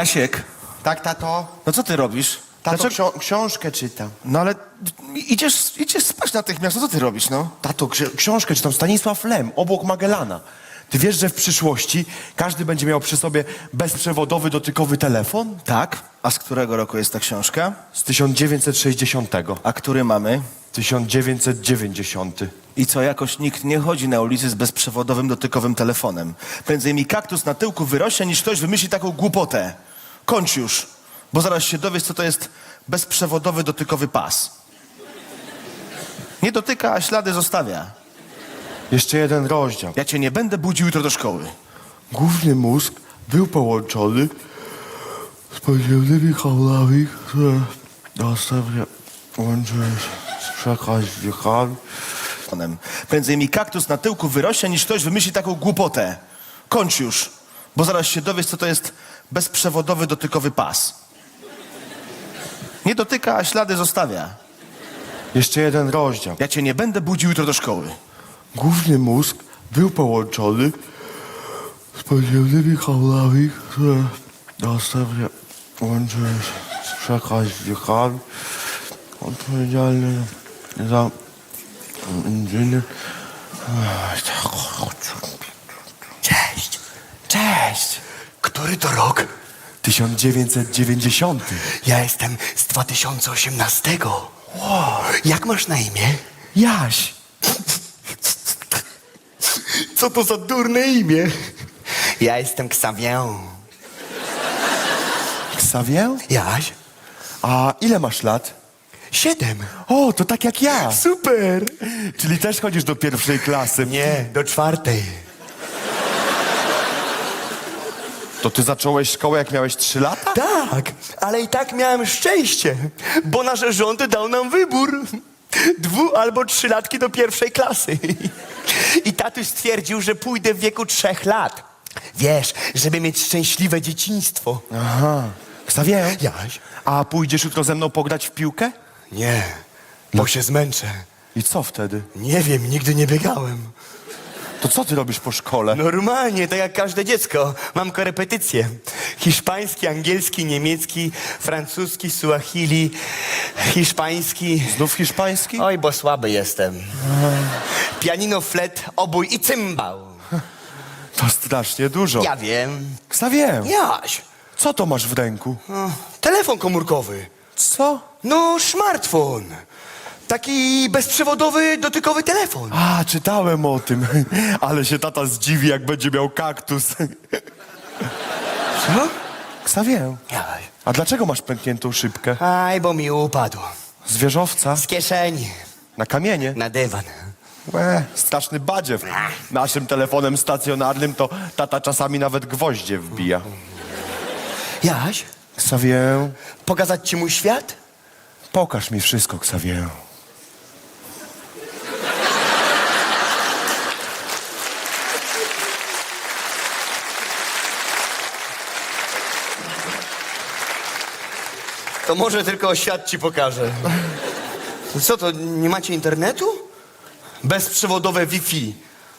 Jasiek, Tak, tato? no co ty robisz? Tato, Dlaczego- ksio- książkę czytam. No ale idziesz, idziesz spać natychmiast, no co ty robisz, no? Tato, ksi- książkę czytam. Stanisław Lem, obok Magellana. Ty wiesz, że w przyszłości każdy będzie miał przy sobie bezprzewodowy, dotykowy telefon? Tak. A z którego roku jest ta książka? Z 1960. A który mamy? 1990. I co, jakoś nikt nie chodzi na ulicy z bezprzewodowym, dotykowym telefonem. Prędzej mi kaktus na tyłku wyrośnie, niż ktoś wymyśli taką głupotę. Kończ już, bo zaraz się dowiesz, co to jest bezprzewodowy, dotykowy pas. Nie dotyka, a ślady zostawia. Jeszcze jeden rozdział. Ja cię nie będę budził jutro do szkoły. Główny mózg był połączony z podziemnymi kablami, które następnie łączyły się przekaźnikami. telefonem. Prędzej mi kaktus na tyłku wyrośnie, niż ktoś wymyśli taką głupotę. Kończ już, bo zaraz się dowiesz, co to jest bezprzewodowy, dotykowy pas. Nie dotyka, a ślady zostawia. Jeszcze jeden rozdział. Ja cię nie będę budził jutro do szkoły. Główny mózg był połączony z podziemnymi kablami, które następnie łączyły się z przekaźnikami odpowiedzialnymi za inżynier. Cześć. Cześć. Który to rok? 1990. Ja jestem z 2018. Wow. Jak masz na imię? Jaś. Co to za durne imię? Ja jestem Xavier. Xavier? Jaś? A ile masz lat? Siedem. O, to tak jak ja. Super. Czyli też chodzisz do pierwszej klasy. Nie, do czwartej. To ty zacząłeś szkołę jak miałeś 3 lata? Tak, ale i tak miałem szczęście, bo nasz rząd dał nam wybór. Dwu albo trzylatki do pierwszej klasy. I tatuś stwierdził, że pójdę w wieku trzech lat. Wiesz, żeby mieć szczęśliwe dzieciństwo. Aha. Xavier? Jaś? A pójdziesz jutro ze mną pograć w piłkę? Nie, bo się zmęczę. I co wtedy? Nie wiem, nigdy nie biegałem. To co ty robisz po szkole? Normalnie, tak jak każde dziecko. Mam korepetycje. Hiszpański, angielski, niemiecki, francuski, suahili, hiszpański. Znów hiszpański? Oj, bo słaby jestem. Pianino, flet, obój i cymbał. To strasznie dużo. Ja wiem. Xavier, Jaś, co to masz w ręku? o, telefon komórkowy. Co? No, smartfon. Taki bezprzewodowy, dotykowy telefon. A, czytałem o tym. Ale się tata zdziwi, jak będzie miał kaktus. Co? Xavier, Jaś. a dlaczego masz pękniętą szybkę? Aj, bo mi upadł. Z wieżowca? Z kieszeni. Na kamienie? Na dywan. Łe, straszny badziew. Naszym telefonem stacjonarnym to tata czasami nawet gwoździe wbija. Jaś, Xavier, pokazać ci mój świat? Pokaż mi wszystko, Xavier. To może tylko świat ci pokażę. Co to, nie macie internetu? Bezprzewodowe Wi-Fi.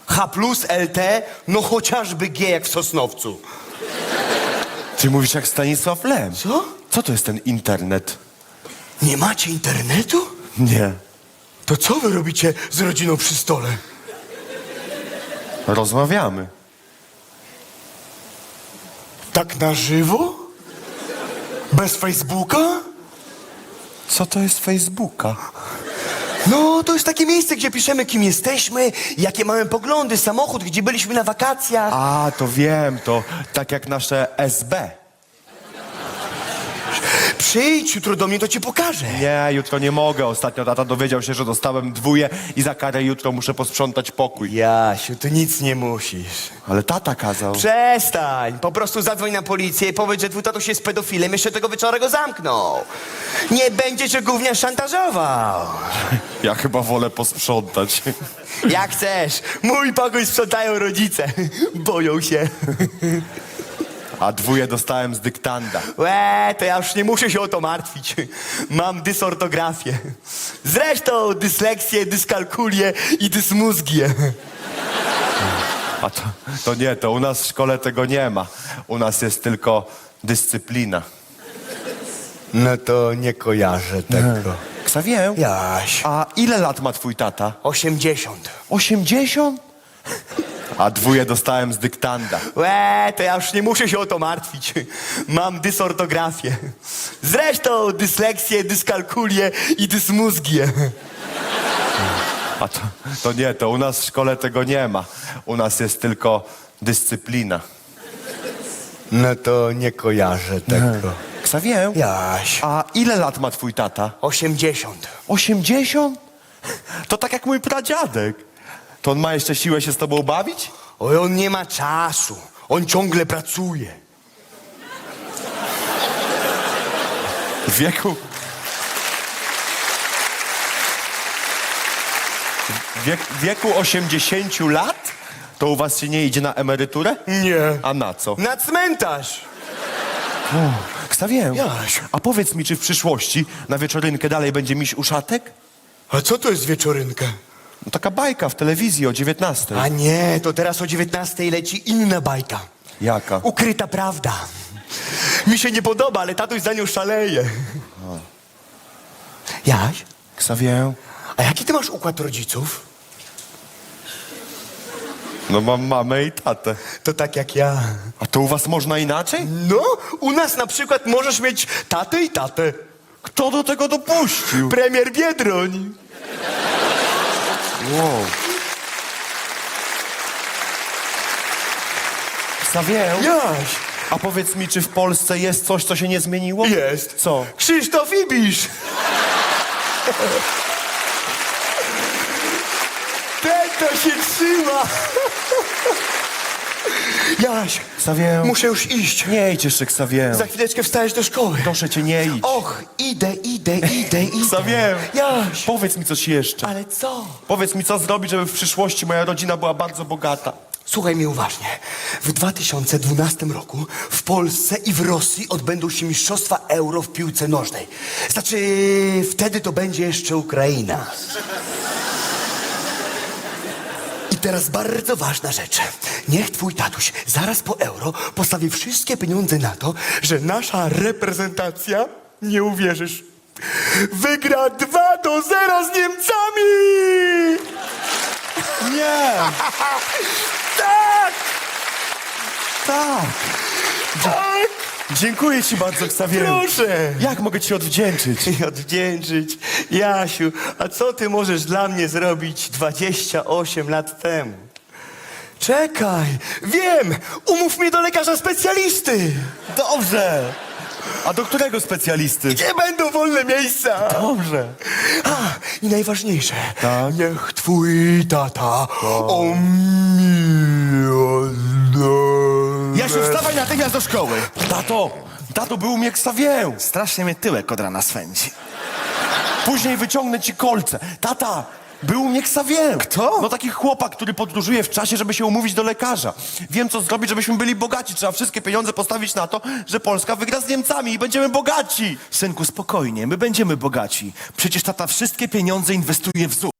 H+, LTE, no chociażby G jak w Sosnowcu. Ty mówisz jak Stanisław Lem. Co? Co to jest ten internet? Nie macie internetu? Nie. To co wy robicie z rodziną przy stole? Rozmawiamy. Tak na żywo? Bez Facebooka? Co to jest Facebooka? No, to jest takie miejsce, gdzie piszemy, kim jesteśmy, jakie mamy poglądy, samochód, gdzie byliśmy na wakacjach. A, to wiem, to tak jak nasze SB. Przyjdź jutro do mnie, to ci pokażę. Nie, jutro nie mogę. Ostatnio tata dowiedział się, że dostałem dwóje i za karę jutro muszę posprzątać pokój. Jasiu, ty nic nie musisz. Ale tata kazał. Przestań, po prostu zadzwoń na policję i powiedz, że twój tatuś jest pedofilem, jeszcze tego wieczora go zamknął. Nie będzie cię gówniarz szantażował. Ja chyba wolę posprzątać. Jak chcesz, mój pokój sprzątają rodzice. Boją się. A dwóje dostałem z dyktanda. Łe, to ja już nie muszę się o to martwić. Mam dysortografię. Zresztą dysleksję, dyskalkulię i dysmózgię. A to, to nie, to u nas w szkole tego nie ma. U nas jest tylko dyscyplina. No to nie kojarzę tego. Ksawię? Jaś. A ile lat ma twój tata? 80. 80? A dwóje dostałem z dyktanda. Łe, to ja już nie muszę się o to martwić. Mam dysortografię. Zresztą dysleksję, dyskalkulię i dysmózgię. A to, to nie, to u nas w szkole tego nie ma. U nas jest tylko dyscyplina. No to nie kojarzę tego. Ksawię? Jaś. A ile lat ma twój tata? 80. 80? To tak jak mój pradziadek. To on ma jeszcze siłę się z tobą bawić? Oj, on nie ma czasu. On ciągle pracuje. W wieku... W wiek, wieku 80 lat? To u was się nie idzie na emeryturę? Nie. A na co? Na cmentarz. Ksawię. Jaś. A powiedz mi, czy w przyszłości na wieczorynkę dalej będzie miś uszatek? A co to jest wieczorynka? No, taka bajka w telewizji o 19. A nie, to teraz o 19 leci inna bajka. Jaka? Ukryta prawda. Mi się nie podoba, ale tatuś za nią szaleje. Jaś, Ksawię. a jaki ty masz układ rodziców? No mam mamę i tatę. To tak jak ja. A to u was można inaczej? No, u nas na przykład możesz mieć tatę i tatę. Kto do tego dopuścił? Premier Biedroń. Wow. Ksawię. Jaś, A powiedz mi, czy w Polsce jest coś, co się nie zmieniło? jest. Co? Krzysztof Ibisz. Ten to się trzyma. Jaś, Ksawię. muszę już iść. Nie idź jeszcze, Ksawię. Za chwileczkę wstajesz do szkoły. Proszę cię, nie idź. Och, idę, idę, idę, idę. Ksawię. Jaś, Powiedz mi coś jeszcze. ale co? Powiedz mi, co zrobić, żeby w przyszłości moja rodzina była bardzo bogata. Słuchaj mnie uważnie. W 2012 roku w Polsce i w Rosji odbędą się Mistrzostwa Euro w piłce nożnej. Znaczy, wtedy to będzie jeszcze Ukraina. Teraz bardzo ważna rzecz. Niech twój tatuś zaraz po euro postawi wszystkie pieniądze na to, że nasza reprezentacja, nie uwierzysz, wygra 2 do 0 z Niemcami! Nie! Tak! Tak! Tak! Dziękuję ci bardzo, Ksawię. Proszę! Jak mogę ci odwdzięczyć? I odwdzięczyć. Jasiu, a co ty możesz dla mnie zrobić 28 lat temu? Czekaj, wiem! Umów mnie do lekarza specjalisty! Dobrze! A do którego specjalisty? Gdzie będą wolne miejsca? Dobrze. A, i najważniejsze. Tak? Niech twój tata o milion... Natychmiast do szkoły. Tato! Tato, był mnie Ksawię! Strasznie mnie tyłek od rana swędzi. Później wyciągnę ci kolce. Tata! Był mnie Ksawię. Kto? No taki chłopak, który podróżuje w czasie, żeby się umówić do lekarza. Wiem, co zrobić, żebyśmy byli bogaci. Trzeba wszystkie pieniądze postawić na to, że Polska wygra z Niemcami i będziemy bogaci. Synku, spokojnie, my będziemy bogaci. Przecież tata wszystkie pieniądze inwestuje w ZUS.